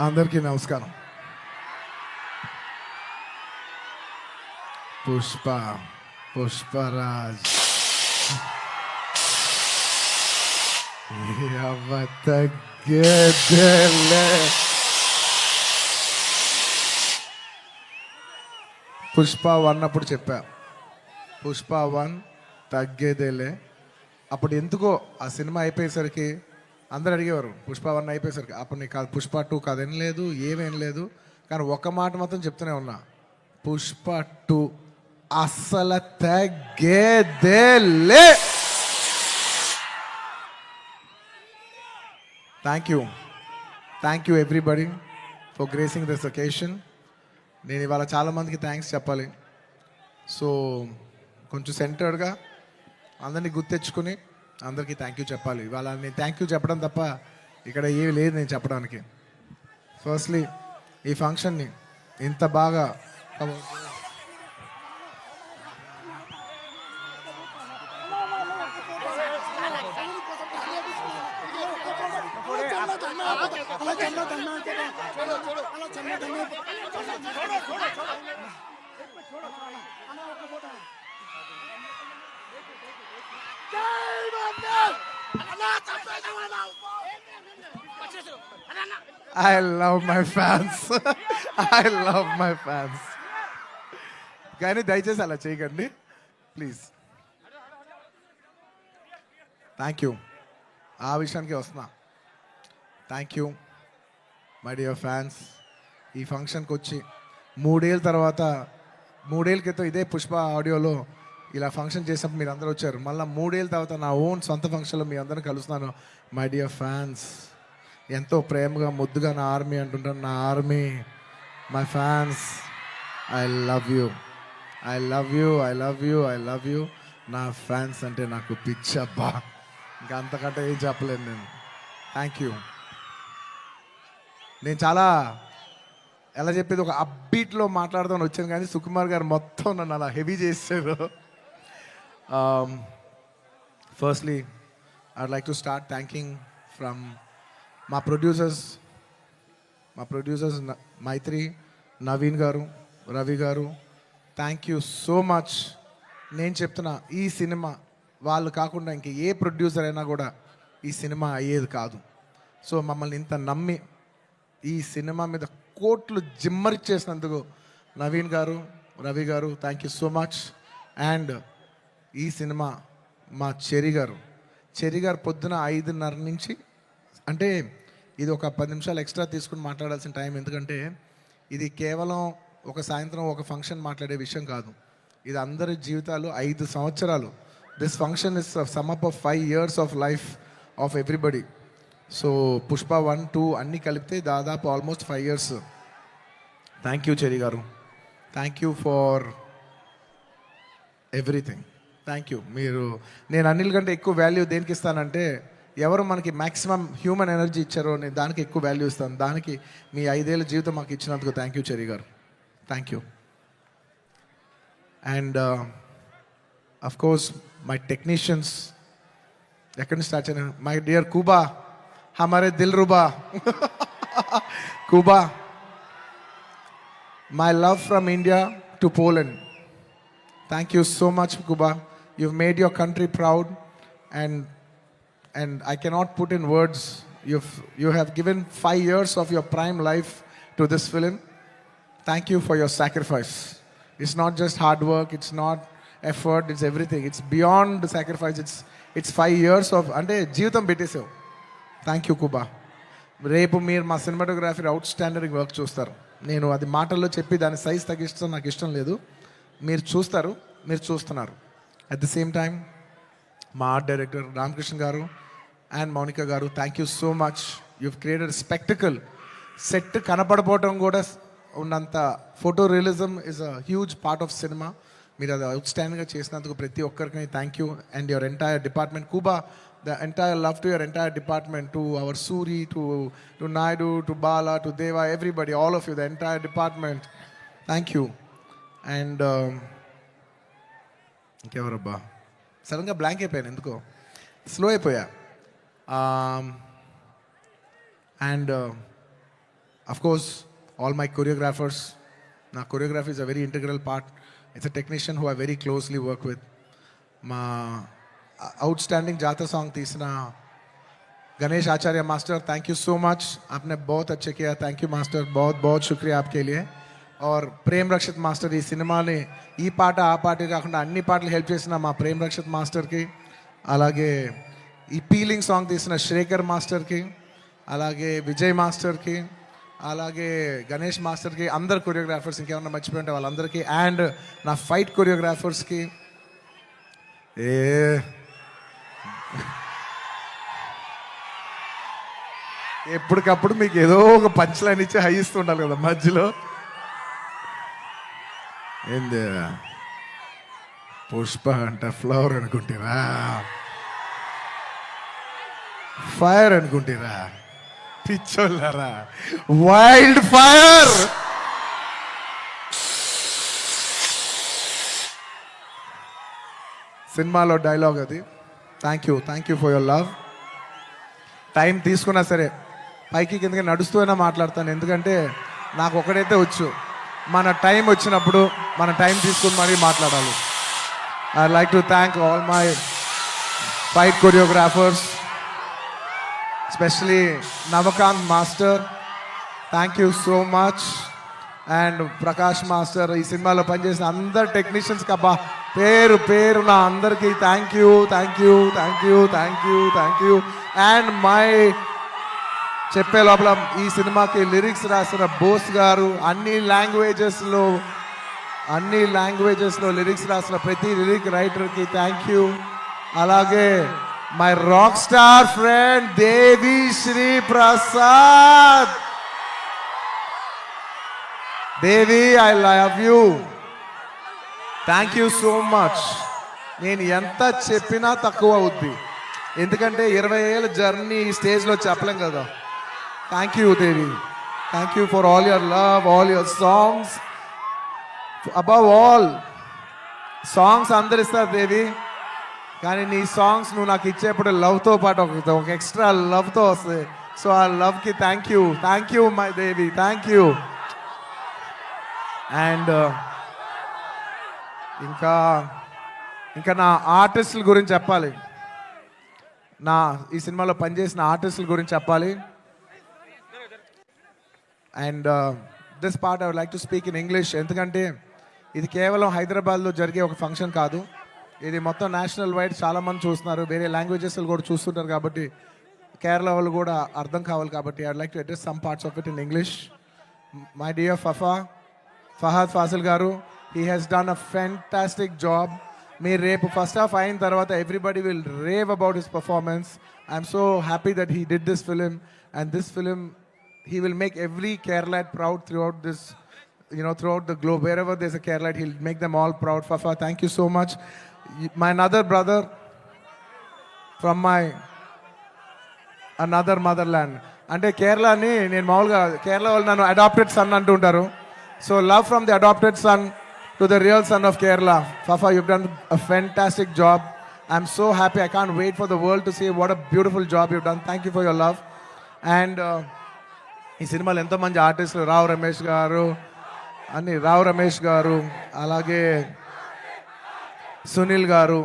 అందరికీ నమస్కారం. పుష్ప పుష్పరాజ్. పుష్ప వన్ అప్పుడు చెప్పా. పుష్ప వన్ తగ్గేదేలే. అప్పుడు ఎందుకో ఆ సినిమా అయిపోయేసరికి అందరు అడిగేవారు పుష్ప వన్ అయిపోయేసరికి. అప్పుడు నీకు కాదు పుష్ప టూ కాదేం. లేదు ఏమేం లేదు. కానీ ఒక్క మాట మాత్రం చెప్తూనే ఉన్నా. పుష్ప టూ అస్సలు తగ్గేదేలే. Thank you thank you everybody for gracing this occasion నేను ఇవాళ చాలామందికి థ్యాంక్స్ చెప్పాలి. సో కొంచెం సెంటర్డ్గా అందరినీ గుర్తెచ్చుకుని అందరికీ థ్యాంక్ యూ చెప్పాలి. ఇవాళ నేను థ్యాంక్ యూ చెప్పడం తప్ప ఇక్కడ ఏమి లేదు నేను చెప్పడానికి. ఫస్ట్లీ ఈ ఫంక్షన్ని ఇంత బాగా I love my fans I love my fans కానీ దయచేసి అలా చేయకండి. ప్లీజ్ థ్యాంక్ యూ ఆ విషయానికి వస్తున్నా. Thank you my dear fans ఈ ఫంక్షన్కి వచ్చి మూడేళ్ళ తర్వాత మూడేళ్ళ క్రితం ఇదే పుష్ప ఆడియోలో ఇలా ఫంక్షన్ చేసినప్పుడు మీరు అందరూ వచ్చారు. మళ్ళీ మూడేళ్ళ తర్వాత నా ఓన్ సొంత ఫంక్షన్లో మీ అందరిని కలుస్తున్నాను. మై డియర్ ఫ్యాన్స్ ఎంతో ప్రేమగా ముద్దుగా నా ఆర్మీ అంటుంటాను నా army my fans I love you I love you I love you I love you నా ఫ్యాన్స్ అంటే నాకు పిచ్చబ్బా. ఇంకా అంతకంటే ఏం చెప్పలేను నేను. థ్యాంక్ యూ నేను చాలా ఎలా చెప్పేది ఒక అబ్బీట్లో మాట్లాడదామని వచ్చాను. కానీ సుకుమార్ గారు మొత్తం నన్ను అలా హెవీ చేశారు Um, firstly I'd like to start thanking from మా ప్రొడ్యూసర్స్ మా producers Mythri Naveen garu Ravi garu thank you so much నేను చెప్తున్నా ఈ సినిమా వాళ్ళు కాకుండా ఇంక ఏ ప్రొడ్యూసర్ అయినా కూడా ఈ సినిమా అయ్యేది కాదు. సో మమ్మల్ని ఇంత నమ్మి ఈ సినిమా మీద కోట్లు జిమ్మరిచ్చేసినందుకు Naveen garu Ravi garu thank you so much and ఈ సినిమా మా చెరి గారు చెరి గారు పొద్దున ఐదున్నర నుంచి అంటే ఇది ఒక పది నిమిషాలు ఎక్స్ట్రా తీసుకుని మాట్లాడాల్సిన టైం. ఎందుకంటే ఇది కేవలం ఒక సాయంత్రం ఒక ఫంక్షన్ మాట్లాడే విషయం కాదు. ఇది అందరి జీవితాలు ఐదు సంవత్సరాలు. This function is sum up of five years of life of everybody so Pushpa one two అన్నీ కలిపితే దాదాపు almost five years thank you Cherry garu thank you for everything thank you మీరు నేను అన్నిల కంటే ఎక్కువ వాల్యూ దేనికి ఇస్తానంటే ఎవరు మనకి మ్యాక్సిమం హ్యూమన్ ఎనర్జీ ఇచ్చారో నేను దానికి ఎక్కువ వాల్యూ ఇస్తాను. దానికి మీ ఐదేళ్ళ జీవితం మాకు ఇచ్చినందుకు thank you Cherry garu. Thank you and of course my technicians ఎక్కడి నుంచి స్టార్ట్ చేయను మై డియర్ కూబా హమారే దిల్ రుబా Kuba my love from India to Poland thank you so much Kuba You've made your country proud, and and I cannot put in words. You've you have given 5 years of your prime life to this film. Thank you for your sacrifice. It's not just hard work. It's not effort. It's everything. It's beyond the sacrifice. It's it's 5 years of అంటే జీవితం పెట్టేసావు thank you కుబా రేపు మీరు మా cinematography out standard work చూస్తారు నేను అది మాటల్లో చెప్పి దాని సైజ్ తగ్గిస్తాం నాకు ఇష్టం లేదు మీరు చూస్తారు మీరు చూస్తున్నారు అట్ ది సేమ్ టైం మా art director Ramakrishna garu and Mounika garu thank you so much you've created spectacle set కనపడపోవటం కూడా ఉన్నంత photo realism is a huge part of cinema మీరు అది అవుట్స్టాండింగ్గా చేసినందుకు ప్రతి ఒక్కరికి thank you and your entire department Kuba the entire love to your entire department to our Suri to to Naidu to Bala to Deva everybody all of you the entire department thank you and ఇంకెవరబ్బా సడన్గా blank అయిపోయాను ఎందుకో slow అయిపోయా and course all my choreographers నా choreography is a very integral part it's a technician who I very closely work with మా outstanding Jathara song తీసిన Ganesh Acharya master thank you so much आपने बहुत अच्छे किया thank you master बहुत बहुत शुक्रिया आपके लिए ఆర్ ప్రేమ్ రక్షిత్ మాస్టర్ ఈ సినిమాని ఈ పాట ఆ పాట కాకుండా అన్ని పాటలు హెల్ప్ చేసిన మా ప్రేమ్ రక్షిత్ మాస్టర్కి అలాగే ఈ పీలింగ్ సాంగ్ తీసిన శ్రేఖర్ మాస్టర్కి అలాగే విజయ్ మాస్టర్కి అలాగే గణేష్ మాస్టర్కి అందరు కొరియోగ్రాఫర్స్ ఇంకేమన్నా మర్చిపోయి ఉంటే వాళ్ళందరికీ అండ్ నా ఫైట్ కొరియోగ్రాఫర్స్కి ఏ. ఎప్పటికప్పుడు మీకు ఏదో ఒక పంచ్ లైన్ ఇచ్చి హై ఇస్తుండాలి కదా మధ్యలో. ఏంది? పుష్ప అంట ఫ్లవర్ అనుకుంటారా ఫైర్ అనుకుంటారా పిచ్చోళ్ళారా? Wild fire! సినిమాలో డైలాగ్ అది. Thank you thank you for your love time తీసుకున్నా సరే పైకి కిందకి నడుస్తూనే మాట్లాడతాను. ఎందుకంటే నాకు ఒకడైతే వచ్చు. మన టైం వచ్చినప్పుడు మన టైం తీసుకుని మరీ మాట్లాడాలి. I like to thank all my fight choreographers specially Navakanth master thank you so much and Prakash master ఈ సినిమాలో పనిచేసిన అందరు టెక్నీషియన్స్కి అబ్బా పేరు పేరు నా అందరికీ thank you thank you thank you thank you thank you and my చెప్పే లోపల ఈ సినిమాకి లిరిక్స్ రాసిన బోస్ గారు అన్ని లాంగ్వేజెస్లో అన్ని లాంగ్వేజెస్లో లిరిక్స్ రాసిన ప్రతి లిరిక్ రైటర్కి థ్యాంక్ యూ అలాగే my rock star friend Devi Sri Prasad. Devi I love you thank you so much నేను ఎంత చెప్పినా తక్కువ అవుద్ది. ఎందుకంటే ఇరవై ఏళ్ళ జర్నీ ఈ స్టేజ్లో చెప్పలేం కదా. Thank you Devi thank you for all your love all your songs above all songs అందరు ఇస్తారు దేవి కానీ నీ సాంగ్స్ నువ్వు నాకు ఇచ్చేప్పుడు లవ్తో పాటు ఒక ఒక ఎక్స్ట్రా లవ్తో వస్తుంది సో ఆ లవ్కి thank you thank you my Devi thank you and ఇంకా ఇంకా నా ఆర్టిస్టుల గురించి చెప్పాలి. నా ఈ సినిమాలో పనిచేసిన ఆర్టిస్టుల గురించి చెప్పాలి. And this part I would like to speak in English ఎందుకంటే ఇది కేవలం హైదరాబాద్లో జరిగే ఒక ఫంక్షన్ కాదు. ఇది మొత్తం నేషనల్ వైడ్ చాలామంది చూస్తున్నారు. వేరే లాంగ్వేజెస్ కూడా చూస్తుంటారు కాబట్టి కేరళ వాళ్ళు కూడా అర్థం కావాలి కాబట్టి I like to address some parts of it in English my dear Fafa Fahadh Faasil garu he he's done a fantastic job మీరు రేపు ఫస్ట్ హాఫ్ అయిన తర్వాత everybody will rave about his performance I'm so happy that he did this film and this film he will make every Kerala proud throughout this, you know, throughout the globe. Wherever there's a Kerala, he'll make them all proud. Fafa, thank you so much. Y- My another brother from my another motherland. అంటే కేరళని నేను మామూలుగా కేరళ వాళ్ళు నన్ను adapted sun అంటుంటారు so love from the adopted son to the real son of Kerala Fafa you done a fantastic job I'm so happy I can't wait for the world to see what a beautiful job you done thank you for your love and ఈ సినిమాలో ఎంతోమంది ఆర్టిస్టులు రావు రమేష్ గారు అని రావు రమేష్ గారు అలాగే సునీల్ గారు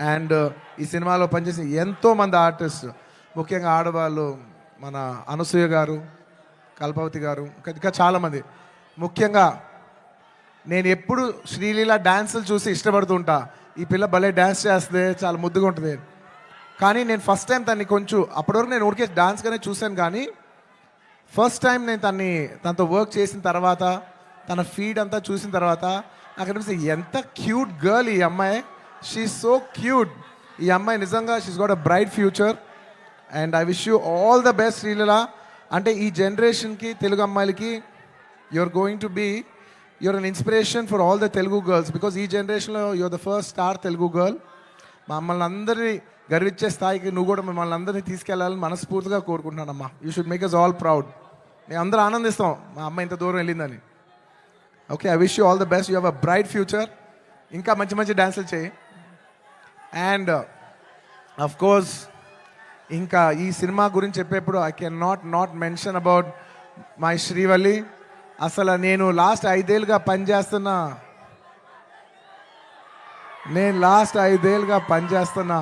and ఈ సినిమాలో పనిచేసిన ఎంతో మంది ఆర్టిస్ట్ ముఖ్యంగా ఆడవాళ్ళు మన అనసూయ గారు కల్పవతి గారు ఇంకా ఇంకా చాలామంది. ముఖ్యంగా నేను ఎప్పుడు శ్రీలీల డ్యాన్సులు చూసి ఇష్టపడుతూ ఉంటా. ఈ పిల్ల భలే డ్యాన్స్ చేస్తే చాలా ముద్దుగా ఉంటుంది. కానీ నేను ఫస్ట్ టైం దాన్ని కొంచెం అప్పటివరకు నేను ఊరికే డ్యాన్స్గానే చూశాను కానీ ఫస్ట్ టైం నేను తన్ని తనతో వర్క్ చేసిన తర్వాత తన ఫీడ్ అంతా చూసిన తర్వాత నాకు అనిపిస్తుంది ఎంత క్యూట్ గర్ల్ ఈ అమ్మాయి. షీ సో క్యూట్ ఈ అమ్మాయి నిజంగా she's got a bright future and I wish you all the best Sreeleela అంటే ఈ జనరేషన్కి తెలుగు అమ్మాయిలకి you're going to be your an inspiration for all the Telugu girls because ఈ జనరేషన్లో your the first star Telugu girl మమ్మల్ని అందరినీ గర్వించే స్థాయికి నువ్వు కూడా మిమ్మల్ని అందరినీ తీసుకెళ్ళాలని మనస్ఫూర్తిగా కోరుకుంటున్నానమ్మా. You should make us all proud మేము అందరూ ఆనందిస్తాం. మా అమ్మ ఇంత దూరం వెళ్ళిందని. Okay I wish you all the best you have a bright future ఇంకా మంచి మంచి డ్యాన్సులు చేయి. అండ్ అఫ్ కోర్స్ ఇంకా ఈ సినిమా గురించి చెప్పేప్పుడు I can not not mention about my Srivalli అసలు నేను లాస్ట్ ఐదేళ్ళుగా పనిచేస్తున్న నేను లాస్ట్ ఐదేళ్ళుగా పనిచేస్తున్న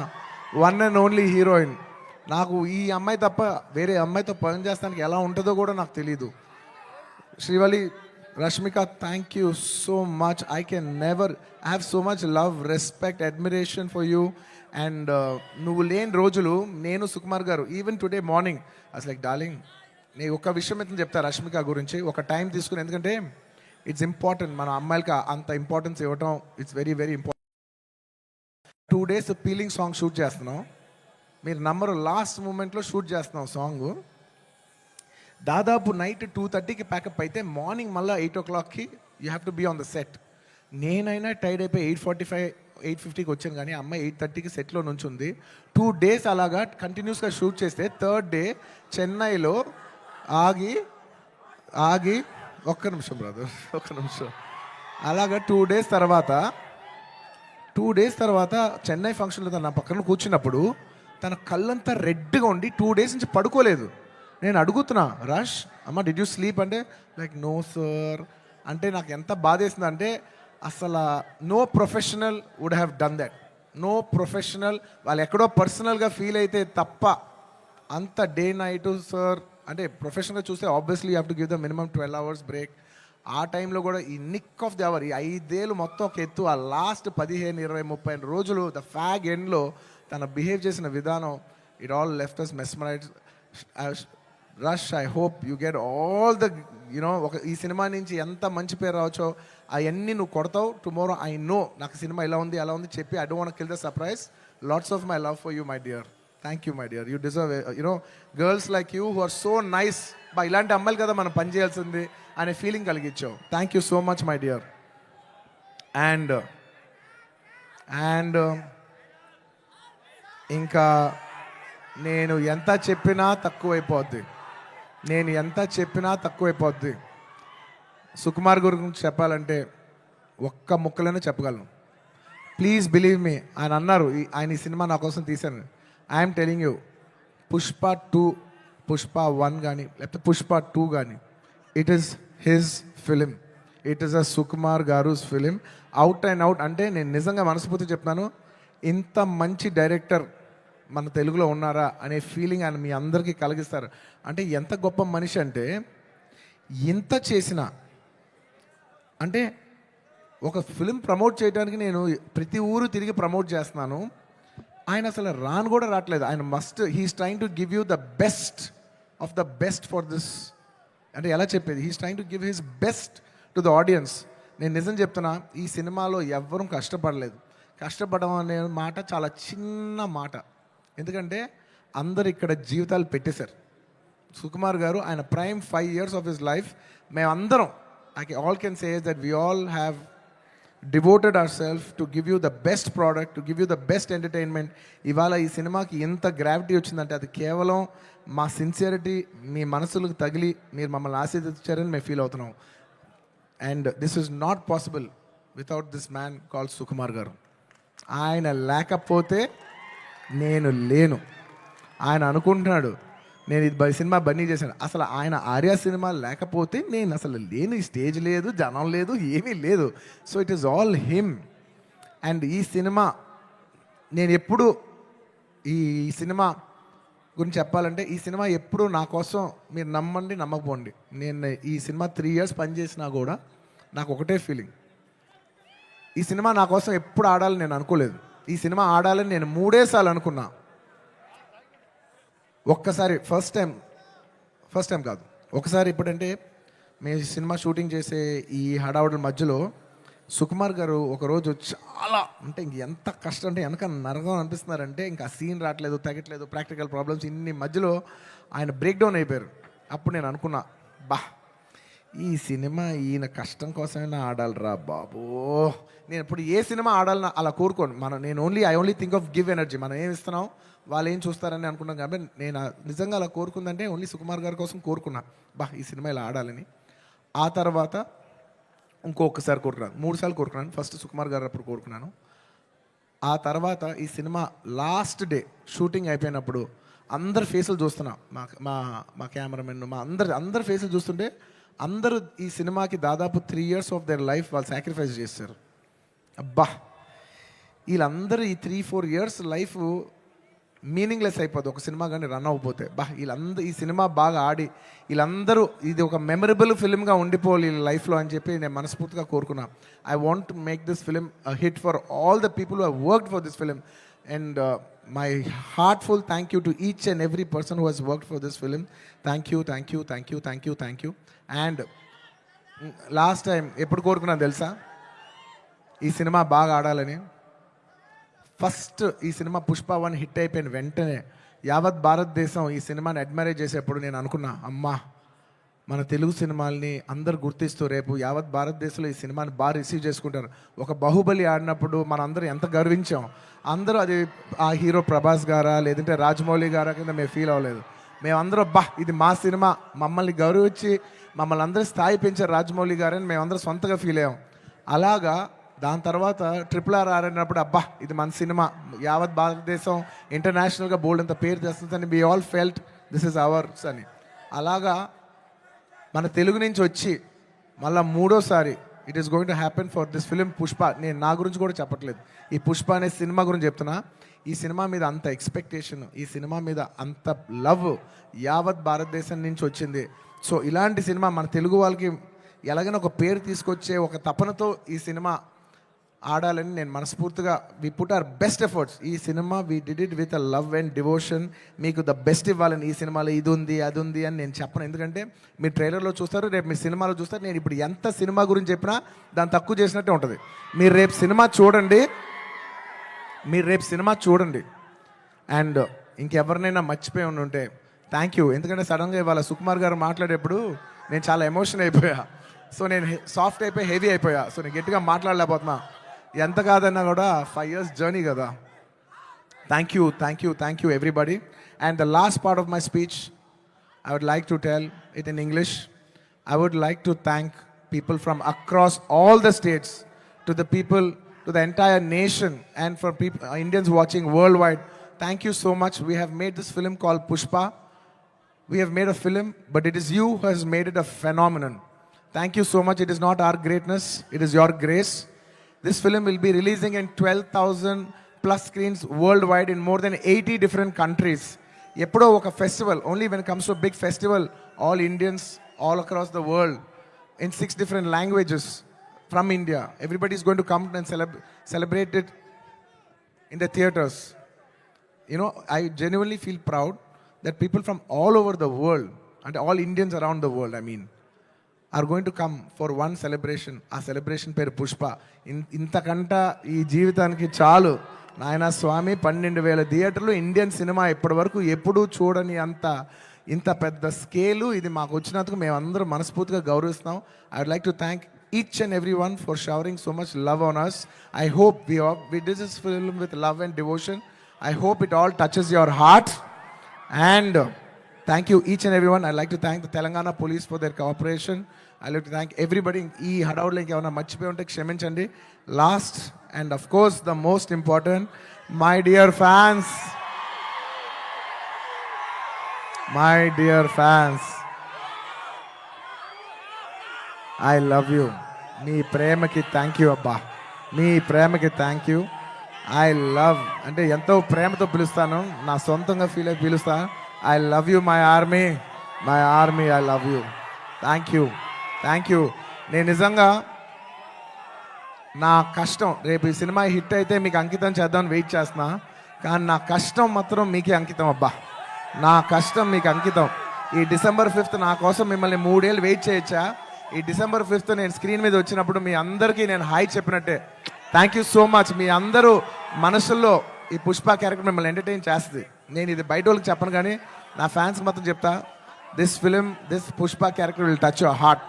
వన్ అండ్ ఓన్లీ హీరోయిన్ నాకు ఈ అమ్మాయి తప్ప వేరే అమ్మాయితో పని చేస్తానికి ఎలా ఉంటుందో కూడా నాకు తెలియదు Srivalli Rashmika thank you so much I can never I have so much love respect admiration for you and నువ్వు లేని రోజులు నేను Sukumar garu even today morning అసలు లైక్ డార్లింగ్ నీ ఒక్క విషయం అయితే చెప్తా రష్మిక గురించి. ఒక టైం తీసుకుని ఎందుకంటే ఇట్స్ ఇంపార్టెంట్ మన అమ్మాయిలకి అంత ఇంపార్టెన్స్ ఇవ్వటం it's very very important two days peeling song shoot చేస్తున్నాం. మీరు నంబరు లాస్ట్ మూమెంట్లో షూట్ చేస్తున్నాం సాంగ్ దాదాపు నైట్ టూ థర్టీకి ప్యాకప్ అయితే మార్నింగ్ మళ్ళీ ఎయిట్ ఓ క్లాక్కి you have to be on the set నేనైనా టైర్డ్ అయిపోయి ఎయిట్ ఫార్టీ ఫైవ్ ఎయిట్ ఫిఫ్టీకి వచ్చాను కానీ అమ్మాయి ఎయిట్ థర్టీకి సెట్లో నుంచి ఉంది టూ డేస్ అలాగా కంటిన్యూస్గా షూట్ చేస్తే థర్డ్ డే చెన్నైలో ఆగి ఆగి ఒక్క నిమిషం బ్రదర్ ఒక్క నిమిషం. అలాగా టూ డేస్ తర్వాత టూ డేస్ తర్వాత చెన్నై ఫంక్షన్లో నా పక్కన కూర్చున్నప్పుడు తన కళ్ళంతా రెడ్గా ఉండి టూ డేస్ నుంచి పడుకోలేదు. నేను అడుగుతున్నా రష్ అమ్మ డిడ్ యూ స్లీప్ అంటే లైక్ నో సార్ అంటే నాకు ఎంత బాధేసింది అంటే అసలు no professional would have done that no professional వాళ్ళు ఎక్కడో పర్సనల్గా ఫీల్ అయితే తప్ప అంత డే నైట్ సార్ అంటే ప్రొఫెషనల్గా చూస్తే obviously have to give the minimum twelve hours break ఆ టైంలో కూడా ఈ నిక్ ఆఫ్ ది అవర్ ఈ ఐదేళ్ళు మొత్తం ఒక ఎత్తు ఆ లాస్ట్ పదిహేను ఇరవై ముప్పై రోజులు ద ఫ్యాగ్ ఎండ్లో తన బిహేవ్ చేసిన విధానం it all left us mesmerise rush I hope you get all the you know ఒక ఈ సినిమా నుంచి ఎంత మంచి పేరు రావచ్చో అవన్నీ నువ్వు కొడతావు. టుమారో ఐ నో నాకు సినిమా ఇలా ఉంది అలా ఉంది చెప్పి I don't kill the surprise lots of my love for you my dear thank you my dear you deserve you know girls like you who are so nice బా ఇలాంటి అమ్మాయిలు కదా మనం పని చేయాల్సింది అనే feeling కలిగించావు. Thank you so much my dear and and ఇంకా నేను ఎంత చెప్పినా తక్కువైపోద్ది. నేను ఎంత చెప్పినా తక్కువైపోద్ది. సుకుమార్ గురించి చెప్పాలంటే ఒక్క ముక్కలోనే చెప్పగలను. ప్లీజ్ బిలీవ్ మీ ఆయన అన్నారు ఈ- ఆయన ఈ సినిమా నా కోసం తీశాను. I'm telling you Pushpa two Pushpa one కానీ లేకపోతే పుష్ప టూ కానీ it is his film it is a Sukumar గారుస్ film out and out అంటే నేను నిజంగా మనస్ఫూర్తి చెప్తున్నాను. ఇంత మంచి డైరెక్టర్ మన తెలుగులో ఉన్నారా అనే ఫీలింగ్ ఆయన మీ అందరికీ కలిగిస్తారు. అంటే ఎంత గొప్ప మనిషి అంటే ఇంత చేసిన అంటే ఒక ఫిలిం ప్రమోట్ చేయడానికి నేను ప్రతి ఊరు తిరిగి ప్రమోట్ చేస్తున్నాను. ఆయన అసలు రాను కూడా రావట్లేదు. ఆయన must he's trying to give you the best of the best for this అంటే ఎలా చెప్పేది? He's trying to give his best to the audience నేను నిజం చెప్తున్నా ఈ సినిమాలో ఎవ్వరూ కష్టపడలేదు. కష్టపడడం అనే మాట చాలా చిన్న మాట. ఎందుకంటే అందరు ఇక్కడ జీవితాలు పెట్టేశారు. సుకుమార్ గారు ఆయన prime five years of his life. మేమందరం I all can say that we all have devoted our self to give you the best product to give you the best entertainment ఇవాళ ఈ సినిమాకి ఎంత గ్రావిటీ వచ్చిందంటే అది కేవలం మా సిన్సియరిటీ మీ మనసులకు తగిలి మీరు మమ్మల్ని ఆశీర్వదించారని మేము ఫీల్ అవుతున్నాం. And this is not possible without this man call Sukumar garu. ఆయన లేకపోతే నేను లేను. ఆయన అనుకుంటున్నాడు నేను ఇది బ- సినిమా బన్నీ చేశాను. అసలు ఆయన ఆర్య సినిమా లేకపోతే నేను అసలు లేను స్టేజ్ లేదు జనం లేదు ఏమీ లేదు. So it is all him. And ఈ సినిమా నేను ఎప్పుడు ఈ సినిమా గురించి చెప్పాలంటే ఈ సినిమా ఎప్పుడు నా కోసం మీరు నమ్మండి నమ్మకపోండి. నేను ఈ సినిమా త్రీ ఇయర్స్ పనిచేసినా కూడా నాకు ఒకటే ఫీలింగ్. ఈ సినిమా నా కోసం ఎప్పుడు ఆడాలని నేను అనుకోలేదు. ఈ సినిమా ఆడాలని నేను మూడేసార్లు అనుకున్నా. ఒక్కసారి ఫస్ట్ టైం ఫస్ట్ టైం కాదు. ఒకసారి ఇప్పుడంటే మేము సినిమా షూటింగ్ చేసే ఈ హడావుడి మధ్యలో సుకుమార్ గారు ఒకరోజు చాలా అంటే ఇంక ఎంత కష్టం అంటే వెనక నరకం అనిపిస్తున్నారంటే ఇంకా సీన్ రావట్లేదు తగ్గట్లేదు ప్రాక్టికల్ ప్రాబ్లమ్స్ ఇన్ని మధ్యలో ఆయన బ్రేక్ డౌన్ అయిపోయారు. అప్పుడు నేను అనుకున్నా బా ఈ సినిమా ఈయన కష్టం కోసమైనా ఆడాలిరా బాబో. నేను ఇప్పుడు ఏ సినిమా ఆడాలని అలా కోరుకోను. మనం నేను only I only think of give energy మనం ఏం ఇస్తున్నాం? వాళ్ళు ఏం చూస్తారని అనుకున్నాం కాబట్టి నేను నిజంగా అలా కోరుకుందంటే ఓన్లీ సుకుమార్ గారి కోసం కోరుకున్నా. బా ఈ సినిమా ఇలా ఆడాలని. ఆ తర్వాత ఇంకొకసారి కోరుకున్నాను. మూడు సార్లు కోరుకున్నాను. ఫస్ట్ సుకుమార్ గారు అప్పుడు కోరుకున్నాను. ఆ తర్వాత ఈ సినిమా లాస్ట్ డే షూటింగ్ అయిపోయినప్పుడు అందరి ఫేసులు చూస్తున్నాం. మా మా మా కెమెరామెన్ మా అందరి అందరి ఫేసులు చూస్తుంటే అందరూ ఈ సినిమాకి దాదాపు three years of their life వాళ్ళు సాక్రిఫైస్ చేస్తారు అబ్బా! వీళ్ళందరూ ఈ three four years life meaningless అయిపోద్ది ఒక సినిమా కానీ రన్ అవ్వబోతే బా! వీళ్ళందరూ ఈ సినిమా బాగా ఆడి వీళ్ళందరూ ఇది ఒక మెమరబుల్ ఫిల్మ్గా ఉండిపోవాలి వీళ్ళ లైఫ్లో అని చెప్పి నేను మనస్ఫూర్తిగా కోరుకున్నా. I want make this film hit for all the people I worked for this film and my heartful thank you to each and every person who has work for this film thank you thank you thank you thank you thank you and last time ఎప్పుడు కోరుకున్నాను తెలుసా? ఈ cinema బాగా ఆడాలని. First ఈ cinema Pushpa one hit అయిపోయిన వెంటనే యావత్ భారతదేశం ఈ సినిమాని అడ్మైర్ చేసేప్పుడు నేను అనుకున్నా అమ్మా మన తెలుగు సినిమాల్ని అందరు గుర్తిస్తూ రేపు యావత్ భారతదేశంలో ఈ సినిమాని బాగా రిసీవ్ చేసుకుంటారు. ఒక బాహుబలి ఆడినప్పుడు మనందరం ఎంత గర్వించాం. అందరూ అది ఆ హీరో ప్రభాస్ గారా లేదంటే రాజమౌళి గారా కింద మేము ఫీల్ అవ్వలేదు. మేమందరం బా ఇది మా సినిమా. మమ్మల్ని గౌరవించి మమ్మల్ని అందరూ స్థాయి పెంచారు రాజమౌళి గారని మేమందరం సొంతగా ఫీల్ అయ్యాం. అలాగా దాని తర్వాత ట్రిపుల్ ఆర్ ఆడినప్పుడు అబ్బా ఇది మన సినిమా. యావత్ భారతదేశం ఇంటర్నేషనల్గా బోల్డ్ అంత పేరు తెస్తుందని we all felt this is ours అని. అలాగా మన తెలుగు నుంచి వచ్చి మళ్ళా మూడోసారి it is going to happen for this film Pushpa నేను నా గురించి కూడా చెప్పట్లేదు. ఈ పుష్ప అనే సినిమా గురించి చెప్తున్నా. ఈ సినిమా మీద అంత ఎక్స్పెక్టేషన్ ఈ సినిమా మీద అంత లవ్ యావత్ భారతదేశం నుంచి వచ్చింది. సో ఇలాంటి సినిమా మన తెలుగు వాళ్ళకి ఎలాగైనా ఒక పేరు తీసుకొచ్చే ఒక తపనతో ఈ సినిమా ఆడాలని నేను మనస్ఫూర్తిగా we put our best efforts ఈ cinema we did it with a love and devotion మీకు ద బెస్ట్ ఇవ్వాలని ఈ సినిమాలో ఇది ఉంది అది ఉంది అని నేను చెప్పను. ఎందుకంటే మీరు ట్రైలర్లో చూస్తారు రేపు మీ సినిమాలో చూస్తారు. నేను ఇప్పుడు ఎంత సినిమా గురించి చెప్పినా దాన్ని తక్కువ చేసినట్టే ఉంటుంది. మీరు రేపు సినిమా చూడండి. మీరు రేపు సినిమా చూడండి. అండ్ ఇంకెవరినైనా మర్చిపోయి ఉండి ఉంటే థ్యాంక్ యూ ఎందుకంటే సడన్గా ఇవాళ సుకుమార్ గారు మాట్లాడేప్పుడు నేను చాలా ఎమోషన్ అయిపోయా. సో నేను సాఫ్ట్ అయిపోయి హెవీ అయిపోయా. సో నేను గట్టిగా మాట్లాడలేకపోతున్నా. ఎంత కాదన్నా కూడా ఫైవ్ ఇయర్స్ జర్నీ కదా. Thank you thank you thank you everybody and the last part of my speech I would like to tell it in English I would like to thank people from across all the states to the people to the entire nation and for people Indians watching worldwide thank you so much we have made this film call Pushpa We have made a film, but it is you who has made it a phenomenon. Thank you so much. It is not our greatness, it is your grace. This film will be releasing in 12,000 plus screens worldwide in more than 80 different countries. ఎప్పుడో ఒక festival only when comes to big festival all Indians all across the world in six different languages from India everybody is going to come and celeb celebrate it in the theaters. You know, I genuinely feel proud That people from all over the world, and all Indians around the world, I mean, are going to come for one celebration ఆ celebration పేరు Pushpa. In- ఇంతకంట ఈ జీవితానికి చాలు. నాయన స్వామి పన్నెండు వేల థియేటర్లు Indian cinema ఇప్పటి వరకు ఎప్పుడూ చూడని అంత ఇంత పెద్ద స్కేలు ఇది మాకు వచ్చినందుకు మేమందరం మనస్ఫూర్తిగా గౌరవిస్తున్నాం. I would like to thank each and every one for showering so much love on us I hope we we this film with love and devotion I hope it all touches your heart and thank you each and every one I like to thank the Telangana police for their cooperation I like to thank everybody ఈ హడావుడ్లో ఇంకేమైనా మర్చిపోయి ఉంటే క్షమించండి last and of course the most important my dear fans my dear fans I love you మీ ప్రేమకి thank you అబ్బా మీ ప్రేమకి thank you I love అంటే ఎంతో ప్రేమతో పిలుస్తాను. నా సొంతంగా ఫీల్ అయి పిలుస్తా. I love you my army my army I love you thank you thank you నేను నిజంగా నా కష్టం రేపు ఈ సినిమా హిట్ అయితే మీకు అంకితం చేద్దామని వెయిట్ చేస్తున్నా. కానీ నా కష్టం మాత్రం మీకే అంకితం అబ్బా. నా కష్టం మీకు అంకితం. ఈ డిసెంబర్ ఫిఫ్త్ నా కోసం మిమ్మల్ని మూడేళ్ళు వెయిట్ చేయొచ్చా? ఈ డిసెంబర్ ఫిఫ్త్ నేను స్క్రీన్ మీద వచ్చినప్పుడు మీ అందరికీ నేను హాయ్ చెప్పినట్టే. థ్యాంక్ యూ సో మచ్ మీ అందరూ మనసుల్లో ఈ పుష్ప క్యారెక్టర్ మిమ్మల్ని ఎంటర్టైన్ చేస్తుంది. నేను ఇది బయట వాళ్ళకి చెప్పను కానీ నా ఫ్యాన్స్ మాత్రం చెప్తా. This film this Pushpa character will touch your heart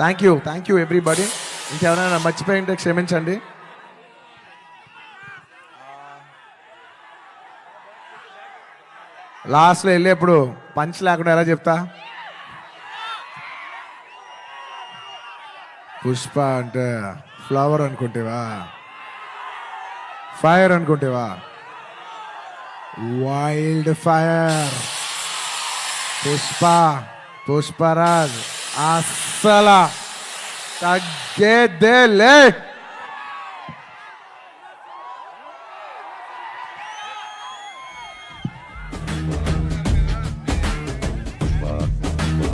thank you thank you everybody ఇంకెవరైనా మర్చిపోయి ఉంటే క్షమించండి లాస్ట్లో వెళ్ళేప్పుడు పంచ్ లేకుండా ఎలా చెప్తా? పుష్ప అంటే ఫ్లవర్ అనుకుంటేవా? ఫైర్ అనుకుంటేవా? వైల్డ్ ఫైర్ పుష్ప పుష్పరాజ్ అస్సల తగ్గేదే లేట్